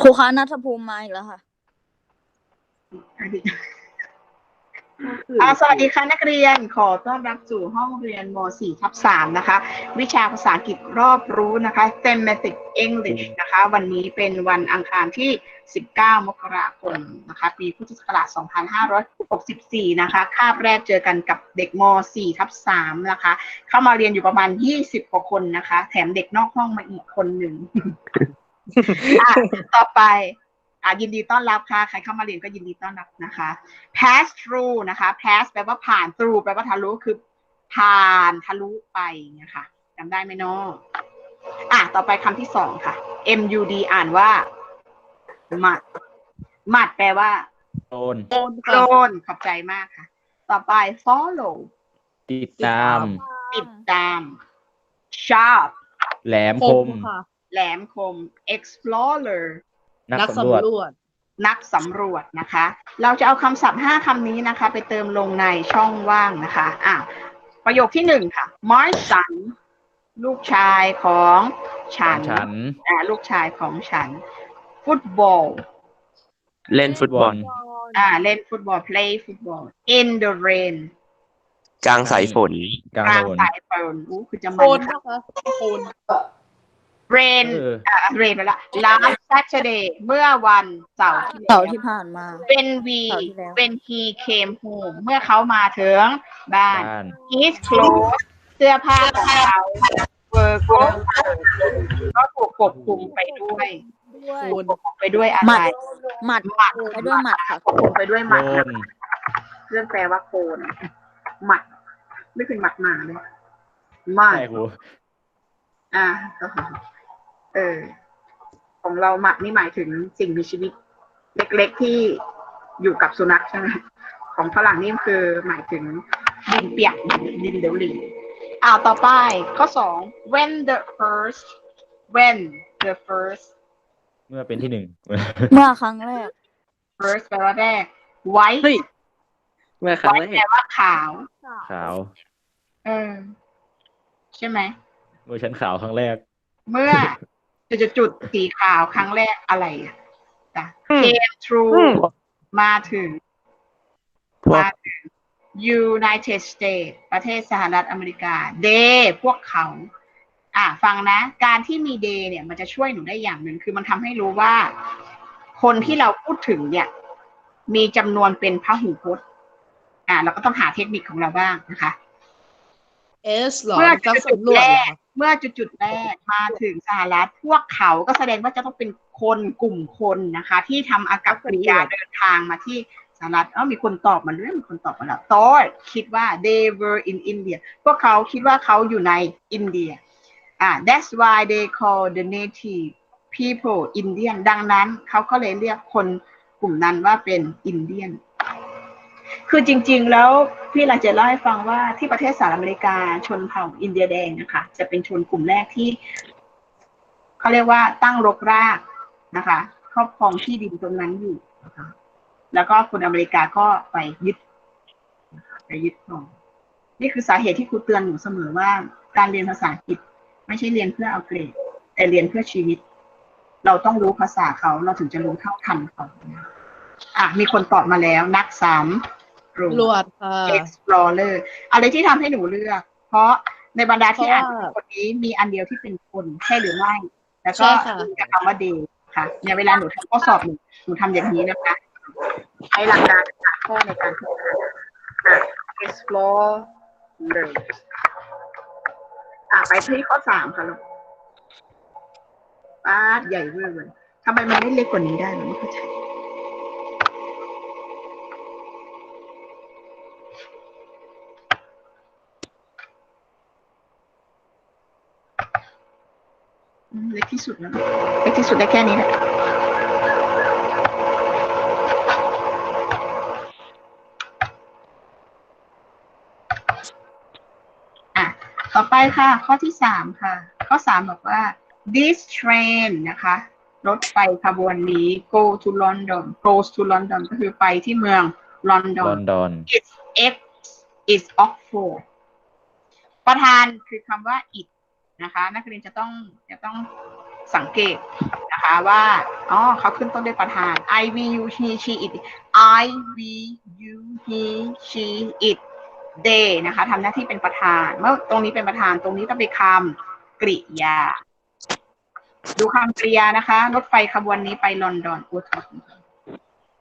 ครูคะนัทภูมิมาอีกแล้วค่ะ อ่าสวัสดีค่ะนักเรียนขอต้อนรับสู่ห้องเรียนม .4 ทับ3นะคะ วิชาภาษาอังกฤษรอบรู้นะคะ Thematic English นะคะ วันนี้เป็นวันอังคารที่ 19 มกราคมนะคะ ปีพุทธศักราช 2564 นะคะ คาบแรกเจอกันกับเด็กม .4 ทับ3นะคะ เข้ามาเรียนอยู่ประมาณ 20 กว่าคนนะคะ แถมเด็กนอกห้องมาอีกคนหนึ่ง อะต่อไปอะยินดีต้อนรับค่ะ ใครเข้ามาเรียนก็ยินดีต้อนรับนะคะ pass through นะคะ pass แปลว่าผ่าน through แปลว่าทะลุคือผ่านทะลุไปนะคะจำได้ไหมเนาะอะต่อไปคำที่สองค่ะ mud อ่านว่าหมัดหมัดแปลว่าโดนโดนโดนขอบใจมากค่ะ ต่อไป follow ติดตาม ติดตาม sharp แหลมคมค่ะ แหลมคม explorer นักนักสำรวจสำรวจ นักสำรวจนะคะ เราจะเอาคำศัพท์ห้าคำนี้นะคะ ไปเติมลงในช่องว่างนะคะอะประโยคที่หนึ่งค่ะ my son ลูกชายของฉันฉันอ่าลูกชายของฉัน football เล่นฟุตบอล อ่า เล่นฟุตบอล play football in the rain กลางสายฝนกลางกลางโดนสายฝนอู้คือจะโคมันนค่ะนะคะโคน rain เออ อ่า rain ไปละ last Saturday เมื่อวันเสาร์ที่เสาแล้ว ร์ที่ผ่านมา when we เสาร์ที่แล้ว when he came home เมื่อเขามาถึงบ้าน บ้าน his clothes เสื้อผ้าของเขา were covered ก็ถูกปกคลุมไปด้วยโคนปกคลุมไปด้วยอะหไรมัดหมัดหมัดไปด้วยหมัดค่ะ ปกคลุมไปด้วยหโดมัดนเรื่องแปลว่าโคนหมัด ไม่เป็นหมัดหมาเลยหมัด ใช่ครูอ่าก็ เออ ของเราหมัดนี่หมายถึงสิ่งมีชีวิต เล็กๆที่อยู่กับสุนัขใช่ไหมของฝรั่งนี่คือหมายถึงดินเปียกดินเดหลีอ่าต่อไปข้อสอง when the first when the first เมื่อเป็นที่หนึ่ง เมื่อครั้งแรก first แปลว่าแรก white เฮ้ยเมื่อครั้ง white แรแปลกว่าขาว ขาว เออ ใช่ไหม เมื่อฉันขาวครั้งแรก เมื่อ จุดจุดๆสีขาวครั้งแรกอะไรอะจ้ะ came through มาถึงพวกมาถึง United States ประเทศสหรัฐอเมริกา they พวกเขา อะฟังนะ การที่มี they เนี่ย มันจะช่วยหนูได้อย่างหนึ่งคือมันทำให้รู้ว่า คนที่เราพูดถึงเนี่ย มีจำนวนเป็นพหุพจน์ อะเราก็ต้องหาเทคนิคของเราบ้างนะคะเอสหรอเมื่อนักจุดสำรวจแร เมื่อจุดจุดๆแรกมาถึงสหรัฐพวกเขาก็แสดงว่าจะต้องเป็นคนกลุ่มคนนะคะ ที่ทำอากับกิริยาเดินทางมาที่สหรัฐเอ้ามีคนตอบมาด้วยมีคนตอบมาแล้ว thought คิดว่า they were in India พวกเขาคิดว่าเขาอยู่ในอินเดียอ่า that's why they call the native people Indian ดังนั้นเขาก็เลยเรียกคนกลุ่มนั้นว่าเป็นอินเดียน คือจริง ๆ แล้วพี่เราจะเล่าให้ฟังว่าที่ประเทศสหรัฐอเมริกาชนเผ่าอินเดียแดงนะคะ จะเป็นชนกลุ่มแรกที่เขาเรียกว่าตั้งรกรากนะคะครอบครองที่ดินตรงนั้นอยู่นะคะแล้วก็คนอเมริกาก็ไปยึดไปยึดครองนี่คือสาเหตุที่ครูเตือนหนูเสมอว่า การเรียนภาษาอังกฤษไม่ใช่เรียนเพื่อเอาเกรดแต่เรียนเพื่อชีวิต เราต้องรู้ภาษาเขาเราถึงจะรู้เท่าทันเขาอะมีคนตอบมาแล้วนักสาม รู้ตำรวจค่ะ explorer อะไรที่ทำให้หนูเลือก เพราะในบรรดาที่เพอ่าราะนว่าคนนี้มีอันเดียวที่เป็นคนใช่หรือไม่ แล้วก็ใช่ค่ะ มีคำว่า day ค่ะเนี่ยเวลาหนูทำข้อสอบหนูหนูทำอย่างนี้นะคะใช้หลักการสามข้อในการพิจารณาอะ explorer อะไปที่ข้อสามค่ะลูกป้าดใหญ่เวอร์เลยทำไมมันไม่เล็กกว่านี้ได้หนูไม่เข้าใจ เล็กที่สุดแล้วเล็กที่สุดได้แค่นี้แหละอะต่อไปค่ะ ข้อที่สามค่ะ ข้อสามบอกว่า this train นะคะ รถไฟขบวนนี้ go to London goes to London ก็คือไปที่เมืองลอนดลออนนดอน its X is Oxford ประธานคือคำว่า it นะคะ นักเรียนจะต้องจะต้องสังเกตนะคะว่าอ๋อเขาขึ้นต้นด้วยประธาน I V U he she it I V U he she it they นะคะทำหน้าที่เป็นประธาน เมื่อตรงนี้เป็นประธานตรงนี้ต้องเป็นคำกริยา ดูคำกริยานะคะ รถไฟขบวนนี้ไปลอนดอนอุท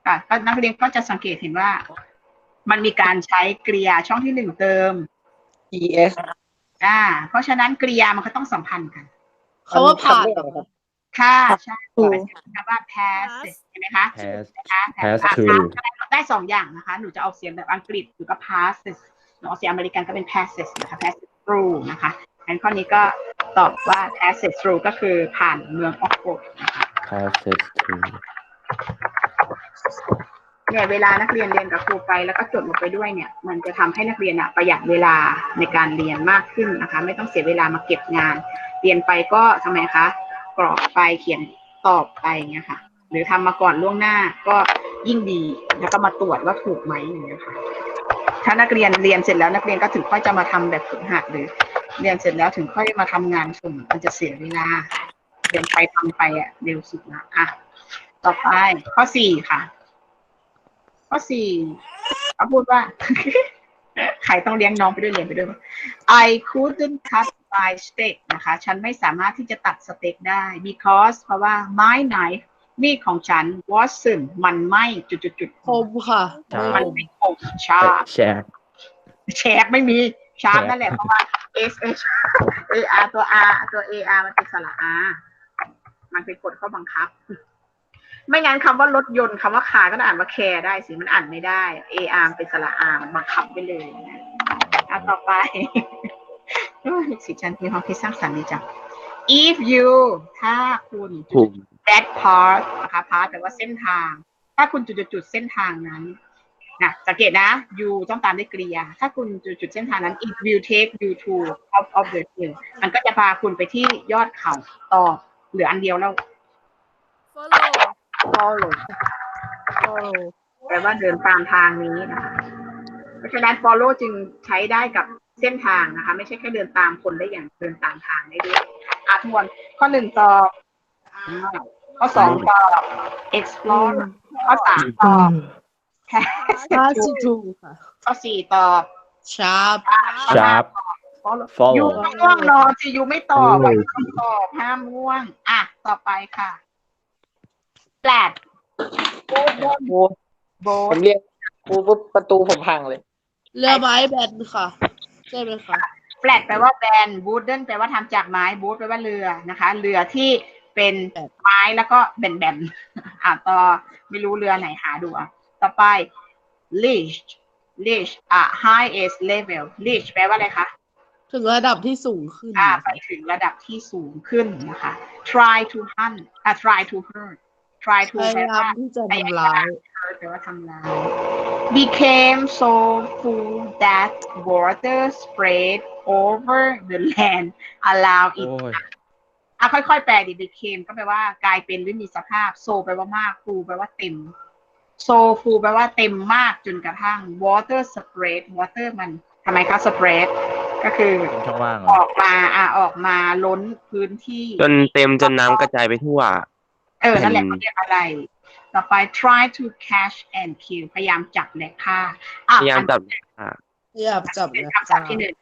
ค่ะก็นักเรียนก็จะสังเกตเห็นว่า มันมีการใช้กริยาช่องที่หนึ่งเติม es อ่า เพราะฉะนั้นกริยามันก็ต้องสัมพันธ์กันเขาว่าผ่านเหรอครับค่ะใช่คำว่า pass เห็นไหมคะ pass นะคะ pass pass through ได้สองอย่างนะคะ หนูจะออกเสียงแบบอังกฤษหรือก็ passes หนูออกเสียงอเมริกันก็เป็น passes นะคะ passes through นะคะอันข้อนี้ก็ตอบว่า passes through ก็คือผ่านเมืองออกโฟร์ดนะคะ passes through เนี่ยเวลานักเรียนเรียนกับครูไปแล้วก็จดลงไปด้วยเนี่ย มันจะทำให้นักเรียนอะประหยัดเวลาในการเรียนมากขึ้นนะคะ ไม่ต้องเสียเวลามาเก็บงาน เรียนไปก็ทำไมคะกรอกไปเขียนตอบไปเงี้ยค่ะ หรือทำมาก่อนล่วงหน้าก็ยิ่งดีแล้วก็มาตรวจว่าถูกไหมอย่างเงี้ยค่ะถ้านักเรียนเรียนเสร็จแล้วนักเรียนก็ถึงค่อยจะมาทำแบบฝึกหัดหรือ เรียนเสร็จแล้วถึงค่อยมาทำงานสุ่มมันจะเสียเวลาเรียนไปทำไปอะเร็วสุดนะอะต่อไปข้อสี่ค่ะ ข้อสี่เขาพูดว่า ใครต้องเลี้ยงน้องไปด้วยเรียนไปด้วย I couldn't cut my steak นะคะ ฉันไม่สามารถที่จะตัดสเต็กได้ because เพราะว่า my knife มีดของฉัน wasn't มันไม่จุดๆคมค่ะใช่ๆมันไม่คมชาร์ปแชร์แชร์ไม่มีชาร์ปแชร์นั่นแหละเพราะว่า S H A R ตัว R ตัว A R มันเป็นสระ R มันเป็นกฎข้อบังคับ ไม่งั้นคำว่ารถยนต์คำว่าคาร์ก็อ่านว่าแคร์ได้สิมันอ่านไม่ได้ A R เป็นสระ R มันบังคับไปเลยนะอะต่อไปโอ้ยสิฉันมีความคิดสร้างสรรค์ดีจัง if you ถ้าคุณถูก that part นะคะ part แปลว่าเส้นทาง ถ้าคุณจุดๆๆเส้นทางนั้นนะสังเกตนะ you ต้องตามด้วยกริยา ถ้าคุณจุดๆเส้นทางนั้น it will take you to top of the hill มันก็จะพาคุณไปที่ยอดเขาต่อเหลืออันเดียวแล้ว follow follow แปลว่าเดินตามทางนี้นะคะเพราะฉะนั้น follow จึงใช้ได้กับเส้นทางนะคะ ไม่ใช่แค่เดินตามคนได้อย่างเดินตามทางได้ด้วยอาทวนข้อหนึ่งตอบข้อสองตอบ explore ข้อสามตอบห้าสิบถูกค่ะข้อสี่ตอบ sharp sharp follow follow ยูไม่ง่วงนอนสิยูไม่ตอบอะยูต้องตอบห้ามง่วง อะ ต่อไปค่ะ flat โบนครูโบผนมเรียกครูปุ๊บประตูผมพังเลย เรือไม้แบนค่ะ ใช่ไหมคะแฟลตแปลว่าแบนบูดเดิลแปลว่าทำจากไม้บูดแปลว่าเรือนะคะ เรือที่เป็นไม้แล้วก็แบนๆ อะต่อไม่รู้เรือไหนหาดูอะต่อไป leash leash อะ highest level leash แปลว่าอะไรคะ ถึงระดับที่สูงขึ้นอ่าไปถึงระดับที่สูงขึ้นนะคะ try to hunt อะ try to hurt try to พแปลยายามว่าที่จะทำร้าย hurt แปลว่าทำร้าย became so full that water spread over the land allow โอ้ it ยอะค่อยๆ แปลดิ became ก็แปลว่ากลายเป็นหรือมีสภาพ so แปลว่ามาก full แปลว่าเต็ม so full แปลว่าเต็มมากจนกระทั่ง water spread water มันทำไมคะ spread ก็คือ เป็นช่องว่างเหรอออกมาอะออกมาล้นพื้นที่ จนเต็มจนน้ำกระจายไปทั่ว เออ นั่นแหละอืมเขาเรียกอะไร ต่อไป try to catch and kill พยายามจับและฆ่าอะพยายามจับอะพยายามจับเป็นนะคำศัพท์ที่หนึ่ง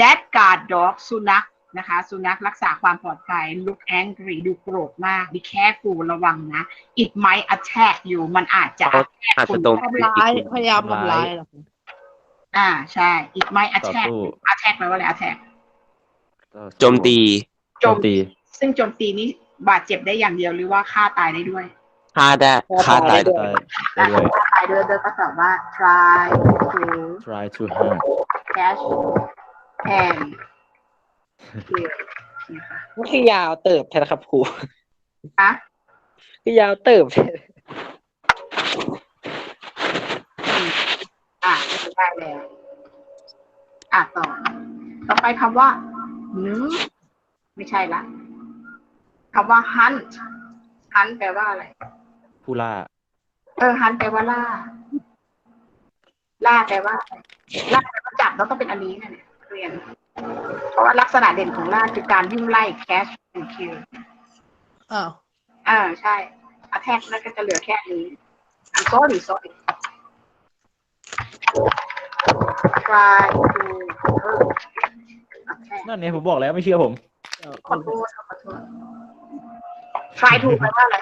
that guard dog สุนัขนะคะ สุนัขรักษาความปลอดภัย look angry ดูโกรธมาก be careful ระวังนะ it might attack you มันอาจจะเขาอาจจะตรงทำร้ายพยายามทำร้ายเหรอคะอ่าใช่ it might ต่อ attack สู้ attack แปลว่าอะไร attack ต่อสู้โจมตี โจมตี ซึ่งโจมตีนี้ บาดเจ็บได้อย่างเดียวหรือว่าฆ่าตายได้ด้วยฆ่าได้ฆ่าตายได้ได้ได้ด้วยฆ่าตายด้วยเดยก็ตอบว่า try to try to hunt catch and kill นะคะนี่คือยาวเติบใช่ไหมครับครูอะคือยาวเติบใช่ไหมอะได้แล้วอะต่อ ต่อไปคำว่าหืมไม่ใช่ละ คำว่า hunt hunt แปลว่าอะไร ผู้ล่า เออ hunt แปลว่าล่า ล่าแปลว่าอะไรล่าแปลว่าจับแล้วต้องเป็นอันนี้นะเนี่ยเรียน เพราะว่าลักษณะเด่นของล่าคือการวิ่งไล่ catch and kill อ้าวอ่าใช่อาแทกแล้วก็จะเหลือแค่นี้ I'm sorry sorry try to เออ attack นั่นเนี่ยผมบอกแล้วไม่เชื่อผม ขอโทษขอโทษ try to แปลว่าอะไร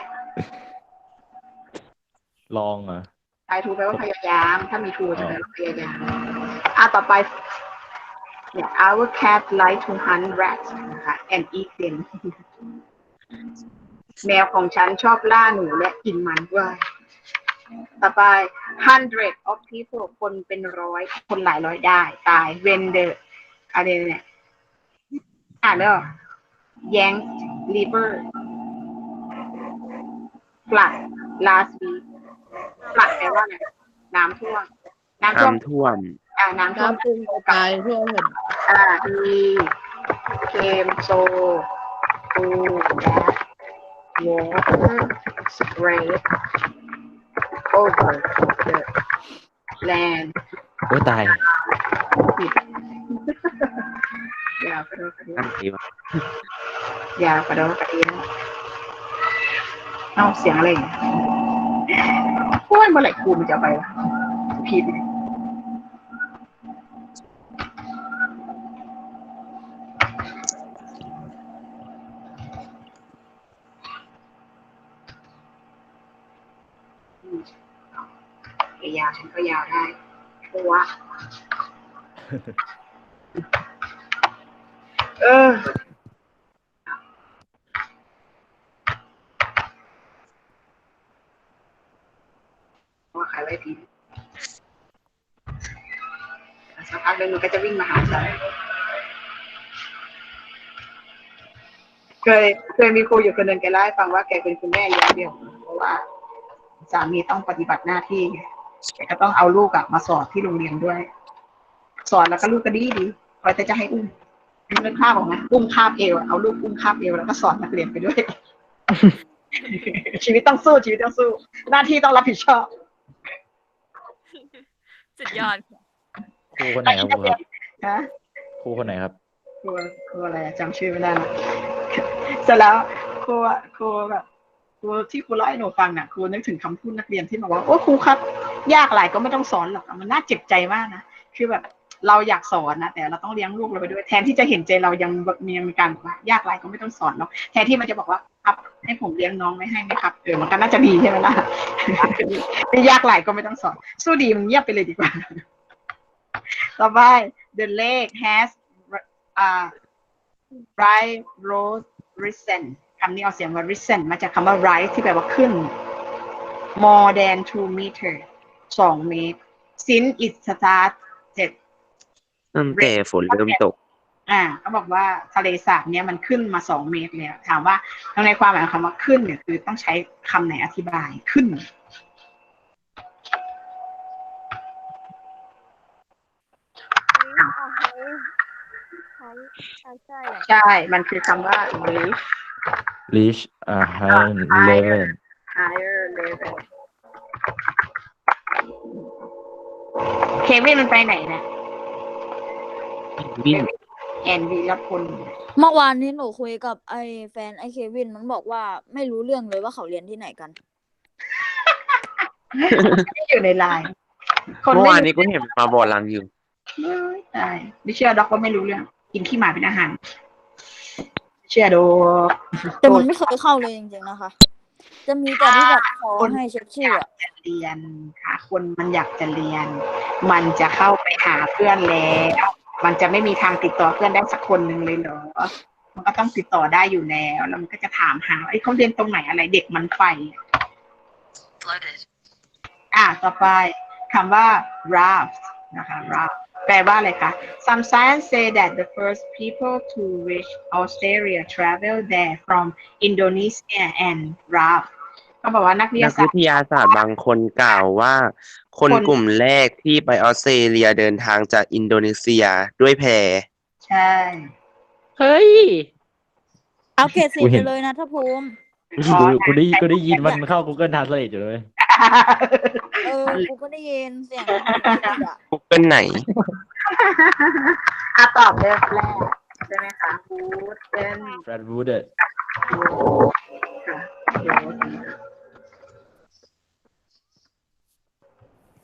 ลองอะ try to แปลว่าพยายาม ถ้ามี to จะแปลว่าพยายามอะต่อไปเนี่ย our cat like to hunt rats นะคะ and eat them แมวของฉันชอบล่าหนูและกินมันด้วยต่อไป hundred of people คนเป็นร้อย คนหลายร้อยได้ ตาย when the อะไรเนี่ย อ่านแล้ว yank liver flood last week flood แปลว่าอะไรน้ำท่วม น้ำท่วมน้ำท่วม อ่าน้ำท่วมน้ำตึงกระจายทั่วหมดอ่า he came so to that water spread over the land โอ้ยตายอย่ากระโดดกระเดียอันนี้วะอย่ากระโดดกระเดีย เอาเสียงอะไรอย่างเงี้ยโอ้ยเมื่อไหร่ครูมันจะไปวะผิดยาวฉันก็ยาวได้เพราะว่าเออ ว่าขายไว้ผิด สักพักหนึ่งมันก็จะวิ่งมาหาฉันเคยเคยมีครูอยู่คนหนึ่งแกเล่าให้ฟังว่าแกเป็นคุณแม่เลี้ยงเดี่ยวเพราะว่า สามีต้องปฏิบัติหน้าที่ไงแกก็ต้องเอาลูกอะมาสอนที่โรงเรียนด้วย สอนแล้วก็ลูกก็ดีดีคอยแต่จะให้อุ้มนึกภาพออกไหมอุ้มคาบเอวอะเอาลูกอุ้มคาบเอวแล้วก็สอนนักเรียนไปด้วย ชีวิตต้องสู้ชีวิตต้องสู้ หน้าที่ต้องรับผิดชอบ สุดยอดครูคนไหนครับครูครับฮะครูคนไหนครับครูครูอะไรอะจำชื่อไม่ได้ละเสร็จแล้วครูอะครูแบบครูที่ครูเล่าให้หนูฟังน่ะครูนึกถึงคำพูดนักเรียนที่บอกว่าโอ้ครูครับ ยากหลายก็ไม่ต้องสอนหรอกมันน่าเจ็บใจมากนะคือแบบเราอยากสอนนะแต่เราต้องเลี้ยงลูกเราไปด้วยแทนที่จะเห็นใจเรายังมีมีการบอกว่ายากหลายก็ไม่ต้องสอนหรอกแทนที่มันจะบอกว่า ครับ ให้ผมเลี้ยงน้องไม่ให้ไหมครับเออมันก็น่าจะดีใช่ไหมล่ะไม่ยากหลายก็ไม่ต้องสอน สู้ดีมันเงียบไปเลยดีกว่า ต่อไป the lake has uh right road risen คำนี้เอาเสียงว่า risen มาจากคำว่า rise ที่แปลว่าขึ้น more than two meter สองเมตร since it started ตั้งแต่ฝนเริ่มตก อ่าเขาบอกว่าทะเลสาบเนี้ยมันขึ้นมาสองเมตรแล้วถามว่าในความหมายของคำว่าขึ้นเนี่ยคือต้องใช้คำไหนอธิบายขึ้น ใช่ มันคือคำว่า reach reach a high level higher level เควินมันไปไหนนะวิ่ง แอนวีรพลเมื่อวานนี้หนูคุยกับไอ้แฟนไอ้เควินมันบอกว่าไม่รู้เรื่องเลยว่าเขาเรียนที่ไหนกัน ที่อยู่ในไลน์คนเมื่อไม่วานนี้ก็เห็นมาบอกลังอยู่รู้ใช่ไม่เชื่อด็อกว่าไม่รู้เรื่อง กินขี้หมาเป็นอาหารเชื่อดูแต่มันไม่เคยเข้าเลยจริงๆนะคะ จะมีแต่ที่แบบขอให้เช็คชื่ออะจะเรียนค่ะ คนมันอยากจะเรียน มันจะเข้าไปหาเพื่อนแล้ว มันจะไม่มีทางติดต่อเพื่อนได้สักคนหนึ่งเลยเหรอ มันก็ต้องติดต่อได้อยู่แล้วแล้วมันก็จะถามหาว่าเอ้ยเขาเรียนตรงไหนอะไรเด็กมันไฟอะต่อไปคำว่า raft นะคะ raft แปลว่าอะไรคะ Some science say that the first people to reach Australia traveled there from Indonesia and raft ก็บอกว่านักวิทนัยากศาสวิตร์ ทยาศาสตร์บางคนกล่าวว่า คนคน กลุ่มแรกที่ไปออสเตรเลียเดินทางจากอินโดนีเซียด้วยแพ ใช่ เฮ้ย เอาเกรดสิบกูเห็ไปน เลยนะถ้าภูมิ กูกูได้กูได้ยินมันเข้า Google Translate อยู่เลยเออ กูก็ได้ยินเสียงมันพูดอะกูเกิลไหน อะตอบเริ่มแรกใช่ไหมคะ Good เป็น Brad Wood อะค่ะโดสนะคะ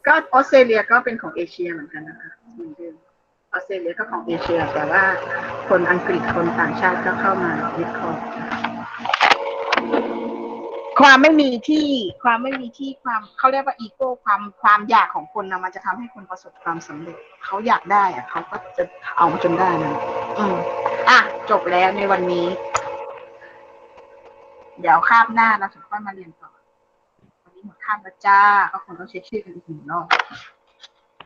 ก็ออสเตรเลียก็เป็นของเอเชียเหมือนกันนะคะเหมือนเดิมออสเตรเลียก็ของเอเชีย แต่ว่าคนอังกฤษคนต่างชาติก็เข้ามายึดครองความไม่มีที่ความไม่มีที่ความเขาเรียกว่าอีโก้ความความอยากของคนนะมันจะทำให้คนประสบความสำเร็จเขาอยากได้อะเขาก็จะเอาจนได้นะอืมอะจบแล้วในวันนี้ เดี๋ยวคาบหน้าเราถึงค่อยมาเรียนต่อวันนี้ หมดคาบแล้วจ้า ก็คงต้องเช็คชื่อกันอีกหนึ่งรอบ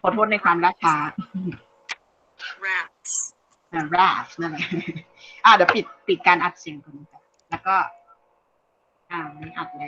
ขอโทษในความล่าช้า rats อ่า rap นั่นแหละอ่าเดี๋ยวปิดปิดการอัดเสียงก่อนนะจ๊ะแล้วก็ อ่าไม่อัดแล้ว